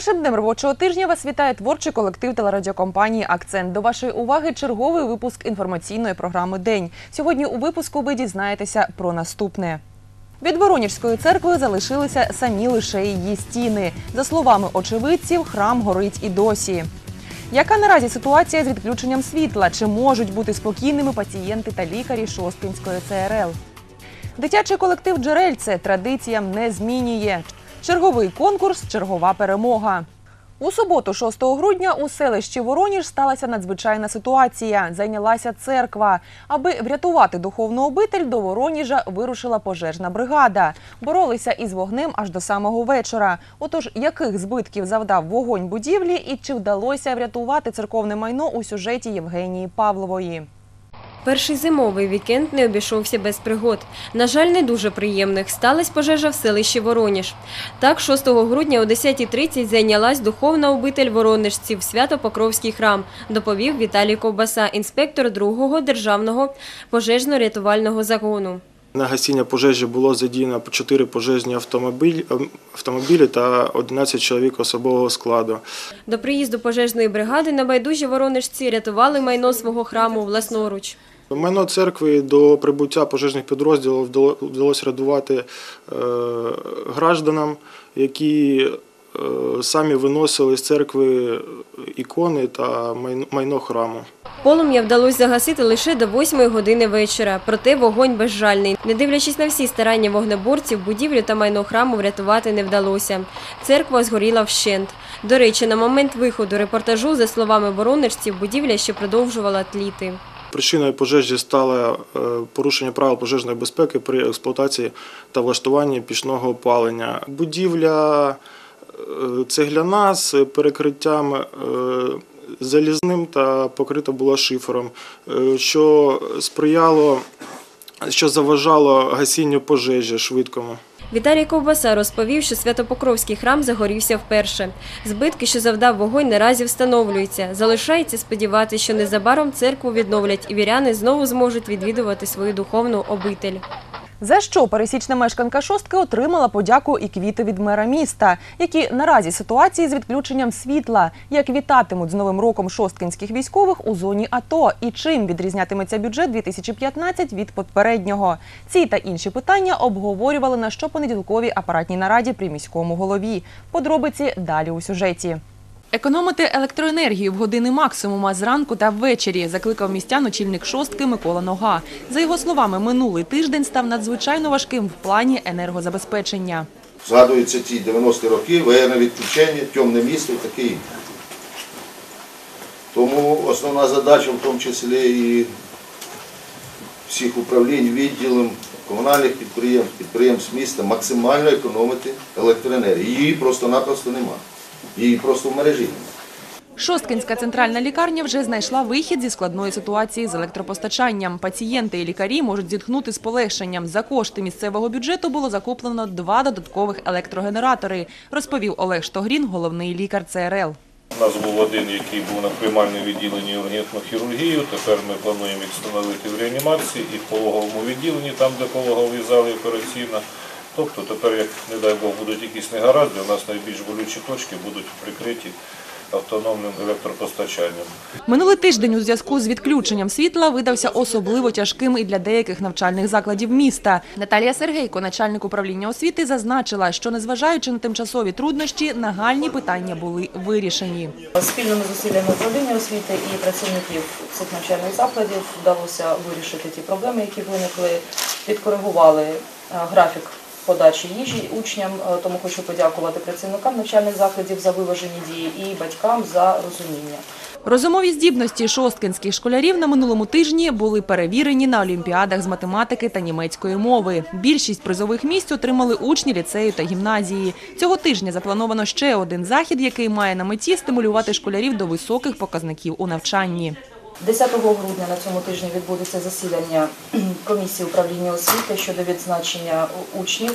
Першим днем робочого тижня вас вітає творчий колектив телерадіокомпанії Акцент. До вашої уваги черговий випуск інформаційної програми День. Сьогодні у випуску ви дізнаєтеся про наступне. Від Воронежської церкви залишилися самі лише її стіни. За словами очевидців, храм горить і досі. Яка наразі ситуація з відключенням світла? Чи можуть бути спокійними пацієнти та лікарі Шосткинської ЦРЛ? Дитячий колектив Джерельце традиціям не змінює. Черговий конкурс, чергова перемога. У суботу, 6 грудня, у селищі Вороніж сталася надзвичайна ситуація. Зайнялася церква. Аби врятувати духовну обитель, до Вороніжа вирушила пожежна бригада. Боролися із вогнем аж до самого вечора. Отож, яких збитків завдав вогонь будівлі і чи вдалося врятувати церковне майно у сюжеті Євгенії Павлової? Перший зимовий вікенд не обійшовся без пригод. На жаль, не дуже приємних. Сталась пожежа в селищі Вороніж. Так, 6 грудня о 10.30 зайнялась духовна обитель воронежців Свято-Покровський храм, доповів Віталій Ковбаса, інспектор 2-го державного пожежно-рятувального загону. На гасіння пожежі було задіяно 4 пожежні автомобілі, автомобілі та 11 чоловік особового складу. До приїзду пожежної бригади небайдужі воронежці рятували майно свого храму власноруч. Майно церкви до прибуття пожежних підрозділів вдало- вдалося рятувати е, гражданам, які е, самі виносили з церкви ікони та майно- храму. Полум'я вдалося загасити лише до 8 години вечора, проте вогонь безжальний. Не дивлячись на всі старання вогнеборців, будівлю та майно храму врятувати не вдалося. Церква згоріла вщент. До речі, на момент виходу репортажу, за словами воронежців, будівля ще продовжувала тліти. Причиною пожежі стало е, порушення правил пожежної безпеки при експлуатації та влаштуванні пічного опалення. Будівля е, цегляна з перекриттям е, залізним та покрита була шифером, що сприяло, що заважало гасінню пожежі швидкому. Віталій Ковбаса розповів, що Святопокровський храм загорівся вперше. Збитки, що завдав вогонь, наразі встановлюються. Залишається сподіватися, що незабаром церкву відновлять і віряни знову зможуть відвідувати свою духовну обитель. За що пересічна мешканка шостки отримала подяку і квіти від мера міста, які наразі ситуації з відключенням світла, як вітатимуть з новим роком шосткінських військових у зоні АТО і чим відрізнятиметься бюджет 2015 від попереднього. Ці та інші питання обговорювали на щопонеділковій апаратній нараді при міському голові. Подробиці далі у сюжеті. Економити електроенергію в години максимума зранку та ввечері закликав містян очільник шостки Микола Нога. За його словами, минулий тиждень став надзвичайно важким в плані енергозабезпечення. Згадуються ті 90-ті роки, воєнне відключення, темне місто і таке інше. Тому основна задача, в тому числі і всіх управлінь, відділів, комунальних підприємств, підприємств міста максимально економити електроенергію. Її просто-напросто нема. Її просто в мережі. Шосткинська центральна лікарня вже знайшла вихід зі складної ситуації з електропостачанням. Пацієнти і лікарі можуть зітхнути з полегшенням. За кошти місцевого бюджету було закуплено два додаткових електрогенератори, розповів Олег Штогрін, головний лікар ЦРЛ. У нас був один, який був на приймальному відділенні ургентну хірургію. Тепер ми плануємо їх встановити в реанімації і в пологовому відділенні, там, де пологові зали операційна. Тобто тепер, як не дай Бог, будуть якісь негаразди, у нас найбільш болючі точки будуть прикриті автономним електропостачанням. Минулий тиждень у зв'язку з відключенням світла видався особливо тяжким і для деяких навчальних закладів міста. Наталія Сергейко, начальник управління освіти, зазначила, що незважаючи на тимчасові труднощі, нагальні питання були вирішені. Спільними зусиллями управління освіти і працівників цих навчальних закладів вдалося вирішити ті проблеми, які виникли, підкоригували е, графік подачі їжі учням. Е, Тому хочу подякувати працівникам навчальних закладів за виважені дії і батькам за розуміння. Розумові здібності шосткинських школярів на минулому тижні були перевірені на олімпіадах з математики та німецької мови. Більшість призових місць отримали учні ліцею та гімназії. Цього тижня заплановано ще один захід, який має на меті стимулювати школярів до високих показників у навчанні. 10 грудня на цьому тижні відбудеться засідання комісії управління освіти щодо відзначення учнів,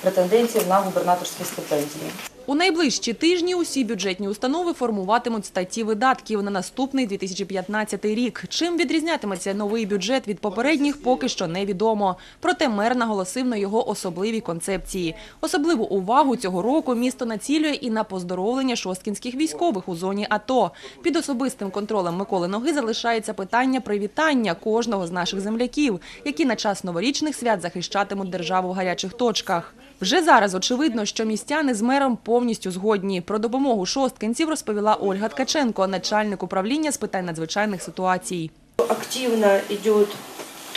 претендентів на губернаторські стипендії. У найближчі тижні усі бюджетні установи формуватимуть статті видатків на наступний 2015 рік. Чим відрізнятиметься новий бюджет від попередніх, поки що невідомо. Проте мер наголосив на його особливій концепції. Особливу увагу цього року місто націлює і на поздоровлення шосткінських військових у зоні АТО. Під особистим контролем Миколи Ноги залишається питання привітання кожного з наших земляків, які на час новорічних свят захищатимуть державу в гарячих точках. Вже зараз очевидно, що містяни з мером повністю згодні. Про допомогу шосткинців розповіла Ольга Ткаченко, начальник управління з питань надзвичайних ситуацій. активно идет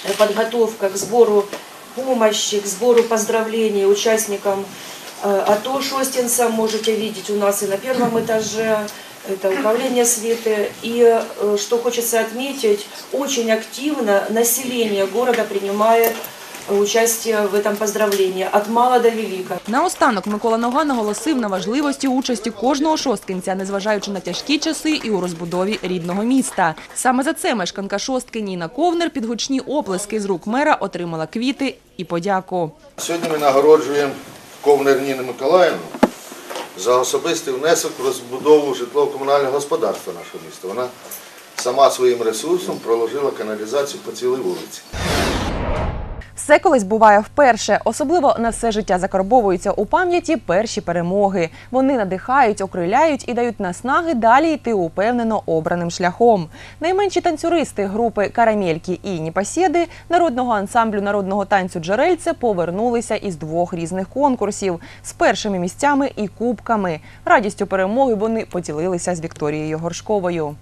э, подготовка к сбору помощи, к сбору поздравлений участникам э, АТО Шостинца. Можете видеть у нас и на первом этаже, это управление Светы. И э, что хочется отметить, очень активно население города принимает э, участие в этом поздравлении от мала до велика. Наостанок Микола Нога наголосив на важливості участі кожного шосткинця, незважаючи на тяжкі часи і у розбудові рідного міста. Саме за це мешканка шостки Ніна Ковнер під гучні оплески з рук мера отримала квіти і подяку. Сьогодні ми нагороджуємо Ковнер Ніну Миколаївну за особистий внесок в розбудову житлово-комунального господарства нашого міста. Вона сама своїм ресурсом проложила каналізацію по цілій вулиці. Все колись буває вперше. Особливо на все життя закарбовуються у пам'яті перші перемоги. Вони надихають, окриляють і дають наснаги далі йти упевнено обраним шляхом. Найменші танцюристи групи Карамельки і Ніпасєди народного ансамблю народного танцю Джерельце повернулися із двох різних конкурсів з першими місцями і кубками. Радістю перемоги вони поділилися з Вікторією Горшковою.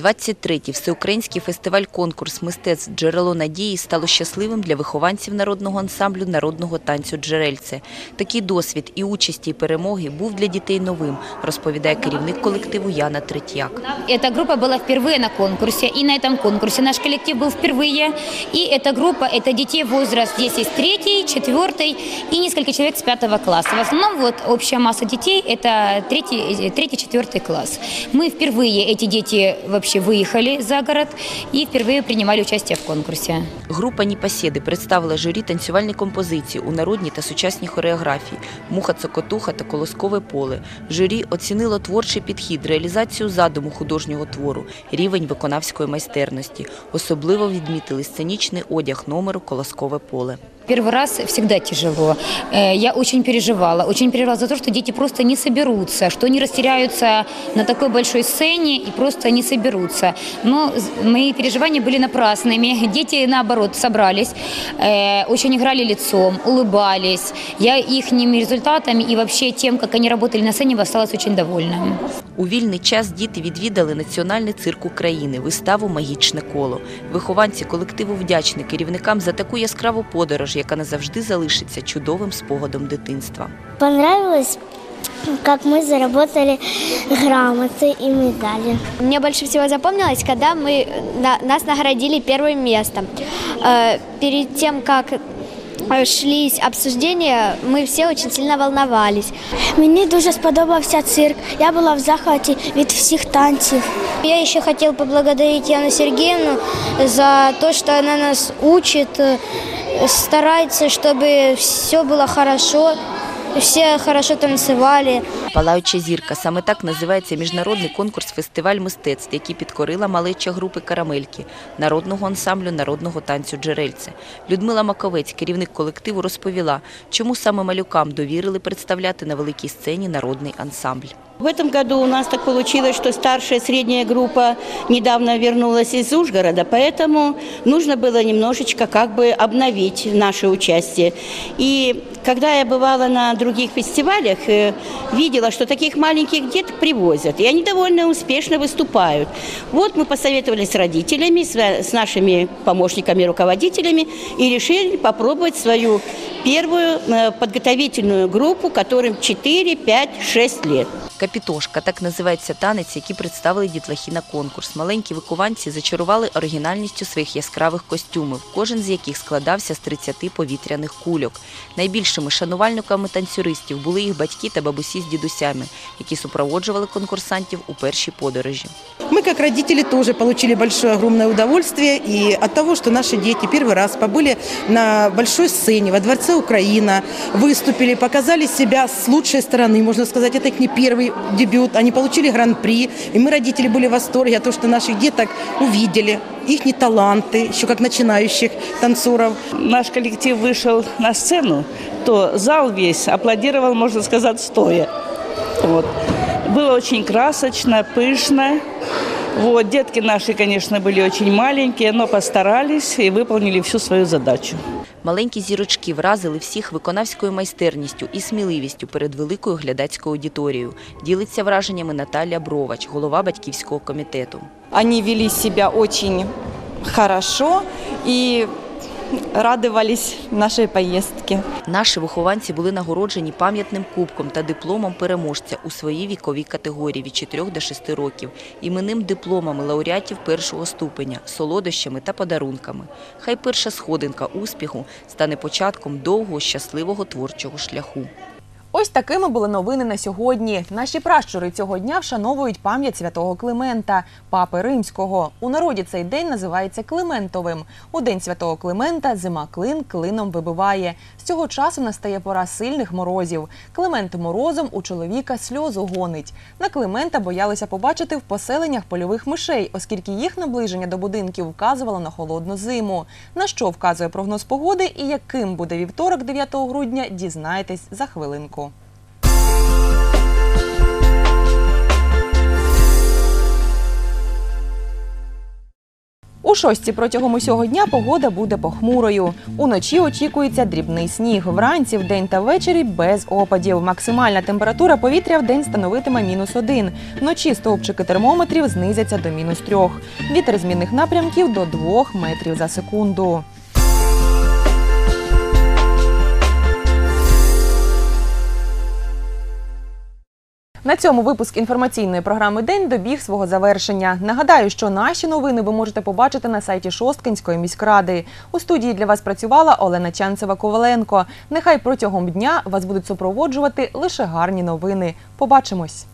23-й всеукраїнський фестиваль-конкурс мистецтв «Джерело надії» стало щасливим для вихованців народного ансамблю народного танцю «Джерельце». Такий досвід і участі, і перемоги був для дітей новим, розповідає керівник колективу Яна Третьяк. Эта группа была впервые на конкурсе, и на этом конкурсе наш коллектив был впервые. И эта группа – это детей возраст, здесь есть третий, четвертый и несколько человек с пятого класса. В основном вот общая масса детей – это третий, э, третий, четвертый класс. Мы впервые, эти дети вообще выехали за город и впервые принимали участие в конкурсе. Група «Ніпасєди» представила журі танцювальні композиції у народній та сучасній хореографії «Муха цокотуха» та «Колоскове поле». Журі оцінило творчий підхід, реалізацію задуму художнього твору, рівень виконавської майстерності. Особливо відмітили сценічний одяг номеру «Колоскове поле». Первый раз всегда тяжело. Э, Я очень переживала, очень переживала за то, что дети просто не соберутся, что они растеряются на такой большой сцене и просто не соберутся. Но з- мои переживания были напрасными. Дети, наоборот, собрались, э, очень играли лицом, улыбались. Я их результатами и вообще тем, как они работали на сцене, осталась очень довольна. У вільний час діти відвідали Національний цирк України, виставу Магічне коло. Вихованці колективу вдячні керівникам за таку яскраву подорож, яка назавжди залишиться чудовим спогадом дитинства. Понравилось, как мы заработали грамоты и медали. Мне больше всего запомнилось, когда мы на- нас наградили первым местом. Э, Перед тем, как э, шлись обсуждения, мы все очень сильно волновались. Мені дуже сподобався цирк. Я була в захваті від всіх танців. Я еще хотел поблагодарить Яну Сергеевну за то, что она нас учит, э, старается, чтобы все было хорошо, все хорошо танцевали. Палаюча зірка саме так називається міжнародний конкурс-фестиваль мистецтв, який підкорила малеча групи Карамельки народного ансамблю народного танцю Джерельце. Людмила Маковець, керівник колективу, розповіла, чому саме малюкам довірили представляти на великій сцені народний ансамбль. В этом году у нас так получилось, что старшая средняя группа недавно вернулась из Ужгорода, поэтому нужно было немножечко как бы обновить наше участие. И когда я бывала на других фестивалях, э, видела, что таких маленьких деток привозят, и они довольно успешно выступают. Вот мы посоветовались с родителями, с нашими помощниками, руководителями, и решили попробовать свою первую э, подготовительную группу, которым 4, 5, 6 лет. Капітошка так називається танець, який представили дітлахи на конкурс. Маленькі викуванці зачарували оригінальністю своїх яскравих костюмів, кожен з яких складався з 30 повітряних кульок. Найбільшими шанувальниками танцюристів були їх батьки та бабусі з дідусями, які супроводжували конкурсантів у першій подорожі. Мы, как родители, тоже получили большое, огромное удовольствие и от того, что наши дети первый раз побыли на большой сцене во Дворце Украина, выступили, показали себя с лучшей стороны, можно сказать, это их не первый дебют, они получили гран-при, и мы, родители, были в восторге от того, что наших деток увидели, их таланты, еще как начинающих танцоров. Наш коллектив вышел на сцену, то зал весь аплодировал, можно сказать, стоя. Вот. Было очень красочно, пышно. Вот. Детки наши, конечно, были очень маленькие, но постарались и выполнили всю свою задачу. Маленькі зірочки вразили всіх виконавською майстерністю і сміливістю перед великою глядацькою аудиторією. Ділиться враженнями Наталія Бровач, голова батьківського комітету. Они вели себя очень хорошо и радовались нашої поездке. Наші вихованці були нагороджені пам'ятним кубком та дипломом переможця у своїй віковій категорії від 4 до 6 років, іменним дипломами лауреатів першого ступеня, солодощами та подарунками. Хай перша сходинка успіху стане початком довгого щасливого творчого шляху. Ось такими були новини на сьогодні. Наші пращури цього дня вшановують пам'ять святого Климента, папи римського. У народі цей день називається Климентовим. У день святого Климента зима клин клином вибиває. З цього часу настає пора сильних морозів. Климент морозом у чоловіка сльозу гонить. На Климента боялися побачити в поселеннях польових мишей, оскільки їх наближення до будинків вказувало на холодну зиму. На що вказує прогноз погоди і яким буде вівторок 9 грудня, дізнаєтесь за хвилинку. У шостці протягом усього дня погода буде похмурою. Уночі очікується дрібний сніг. Вранці, вдень та ввечері без опадів. Максимальна температура повітря в день становитиме мінус один. Вночі стовпчики термометрів знизяться до мінус трьох. Вітер змінних напрямків до двох метрів за секунду. На цьому випуск інформаційної програми День добіг свого завершення. Нагадаю, що наші новини ви можете побачити на сайті Шосткинської міськради. У студії для вас працювала Олена Чанцева Коваленко. Нехай протягом дня вас будуть супроводжувати лише гарні новини. Побачимось.